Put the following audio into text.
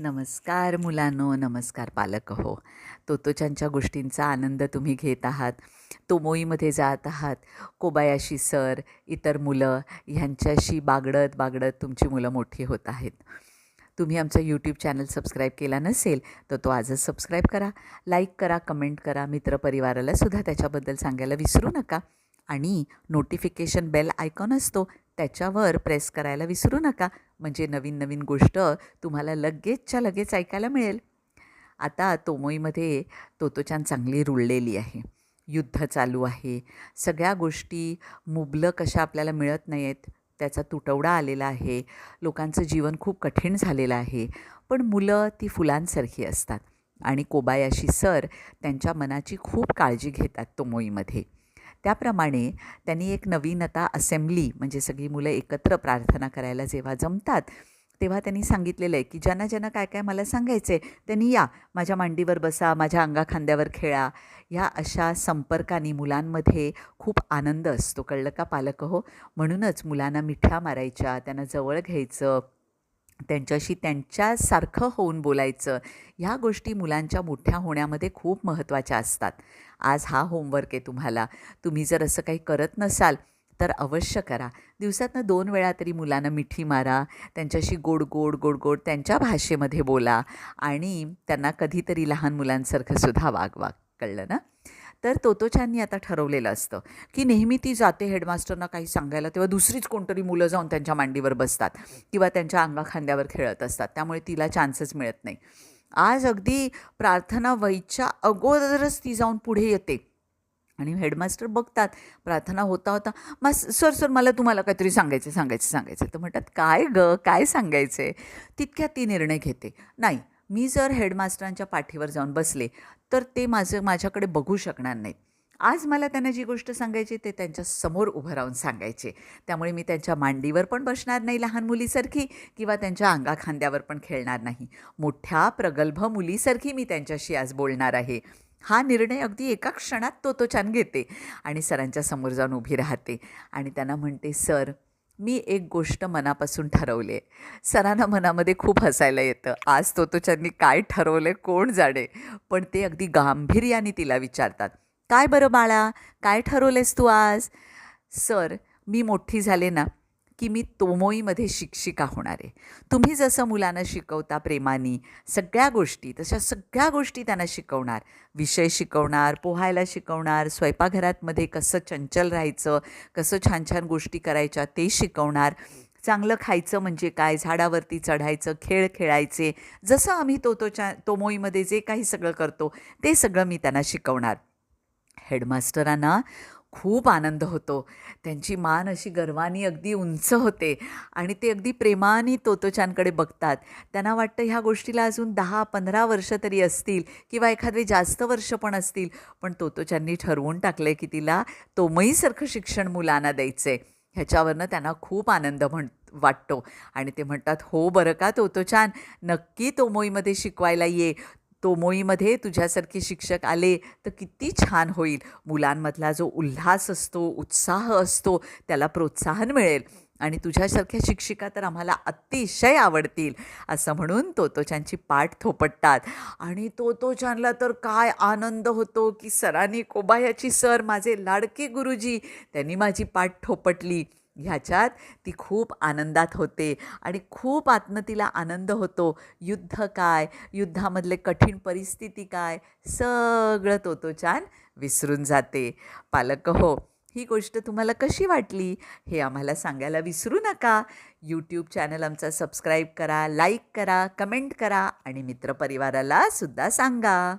नमस्कार मुलांनो नमस्कार पालक हो. तोतोचांच्या गोष्टींचा आनंद तुम्ही घेत आहात. तोमोईमध्ये जात आहात. कोबायाशी सर इतर मुलं ह्यांच्याशी बागडत बागडत तुमची मुलं मोठी होत आहेत. तुम्ही आमचा यूट्यूब चॅनल सबस्क्राईब केला नसेल तर तो आजच सबस्क्राईब करा लाईक करा कमेंट करा मित्रपरिवारालासुद्धा त्याच्याबद्दल सांगायला विसरू नका. आणि नोटिफिकेशन बेल आयकॉन असतो त्याच्यावर प्रेस करायला विसरू नका. म्हणजे नवीन नवीन गोष्ट तुम्हाला लगेचच्या लगेच ऐकायला मिळेल. आता तोमोईमध्ये तोतोचान चांगली रुळलेली आहे. युद्ध चालू आहे. सगळ्या गोष्टी मुबलक अशा आपल्याला मिळत नाही आहेत त्याचा तुटवडा आलेला आहे. लोकांचं जीवन खूप कठीण झालेलं आहे. पण मुलं ती फुलांसारखी असतात. आणि कोबायाशी सर त्यांच्या मनाची खूप काळजी घेतात तोमोईमध्ये. त्याप्रमाणे त्यांनी एक नवीन आता असेंब्ली म्हणजे सगळी मुलं एकत्र प्रार्थना करायला जेव्हा जमतात तेव्हा त्यांनी सांगितलेलं आहे की ज्यांना ज्यांना काय काय मला सांगायचं आहे त्यांनी या माझ्या मांडीवर बसा माझ्या अंगा खांद्यावर खेळा. ह्या अशा संपर्काने मुलांमध्ये खूप आनंद असतो. कळलं का पालक हो? म्हणूनच मुलांना मिठ्या मारायच्या त्यांना जवळ घ्यायचं त्यांच्याशी त्यांच्यासारखं होऊन बोलायचं. ह्या गोष्टी मुलांच्या मोठ्या होण्यामध्ये खूप महत्त्वाच्या असतात. आज हा होमवर्क आहे तुम्हाला. तुम्ही जर असं काही करत नसाल तर अवश्य करा. दिवसातनं दोन वेळा तरी मुलांना मिठी मारा त्यांच्याशी गोड गोड गोड गोड त्यांच्या भाषेमध्ये बोला आणि त्यांना कधीतरी लहान मुलांसारखं सुद्धा वागवा. कळलं ना? तर तोतोचांनी आता ठरवलेलं असतं की नेहमी ती जाते हेडमास्टरना काही सांगायला तेव्हा दुसरीच कोणतरी मुलं जाऊन त्यांच्या मांडीवर बसतात किंवा त्यांच्या अंगा खांद्यावर खेळत असतात त्यामुळे तिला चान्सच मिळत नाही. आज अगदी प्रार्थना व्हायच्या अगोदरच ती जाऊन पुढे येते. आणि हेडमास्टर बघतात प्रार्थना होता होता मास सर सर मला तुम्हाला काहीतरी सांगायचं सांगायचं सांगायचं तर म्हणतात काय ग? काय सांगायचं आहे तितक्यात ती निर्णय घेते. नाही मी जर हेडमास्टरांच्या पाठीवर जाऊन बसले तर ते माझं माझ्याकडे बघू शकणार नाहीत. आज मला त्यांना जी गोष्ट सांगायची ते त्यांच्यासमोर उभं राहून सांगायचे. त्यामुळे मी त्यांच्या मांडीवर पण बसणार नाही लहान मुलीसारखी किंवा त्यांच्या अंगाखांद्यावर पण खेळणार नाही. मोठ्या प्रगल्भ मुलीसारखी मी त्यांच्याशी आज बोलणार आहे. हा निर्णय अगदी एका क्षणात तो तो छान घेते आणि सरांच्या समोर जाऊन उभी राहते. आणि त्यांना म्हणते सर मी एक गोष्ट मनापासून ठरवली आहे. सरांना मनामध्ये खूप हसायला येतं. आज तो तोच्यांनी काय ठरवलं आहे कोण जाणे पण ते अगदी गांभीर्याने तिला विचारतात. काय बरं बाळा? काय ठरवलेस तू आज? सर मी मोठी झाले ना की मी तोमोईमध्ये शिक्षिका होणार आहे. तुम्ही जसं मुलांना शिकवता प्रेमाने सगळ्या गोष्टी तशा सगळ्या गोष्टी त्यांना शिकवणार. विषय शिकवणार पोहायला शिकवणार स्वयंपाकघरातमध्ये कसं चंचल राहायचं कसं छान छान गोष्टी करायच्या ते शिकवणार. चांगलं खायचं म्हणजे काय झाडावरती चढायचं खेळ खेळायचे जसं आम्ही तो तोच्या तोमोईमध्ये जे काही सगळं करतो ते सगळं मी त्यांना शिकवणार. हेडमास्टरांना खूप आनंद होतो. त्यांची मान अशी गर्वानी अगदी उंच होते आणि ते अगदी प्रेमाने तोतोचांकडे बघतात. त्यांना वाटतं ह्या गोष्टीला अजून दहा पंधरा वर्ष तरी असतील किंवा एखादे जास्त वर्ष पण असतील. पण तोतोचांनी ठरवून टाकलं की तिला तोमईसारखं शिक्षण मुलांना द्यायचं आहे ह्याच्यावरनं त्यांना खूप आनंद म्हण वाटतो. आणि ते म्हणतात हो बरं का तोतोचान नक्की तोमोईमध्ये शिकवायला ये. तोमोईमध्ये तुझ्यासारखे शिक्षक आले तर किती छान होईल. मुलांमधला जो उल्हास असतो उत्साह असतो त्याला प्रोत्साहन मिळेल. आणि तुझ्यासारख्या शिक्षिका तर आम्हाला अतिशय आवडतील असं म्हणून तोतोचांची पाठ थोपटतात. आणि तोतोचानला तर काय आनंद होतो की सरांनी कोबायाची सर माझे लाडके गुरुजी त्यांनी माझी पाठ थोपटली. ह्याच्यात ती खूप आनंदात होते. आणि खूप आतनं तिला आनंद होतो. युद्ध काय? युद्धामधले कठीण परिस्थिती काय? सगळं तोतोचान विसरून जाते. पालक हो ही गोष्ट तुम्हाला कशी वाटली? हे आम्हाला सांगायला विसरू नका. यूट्यूब चॅनल आमचा सबस्क्राईब करा लाईक करा कमेंट करा आणि मित्रपरिवाराला सुद्धा सांगा.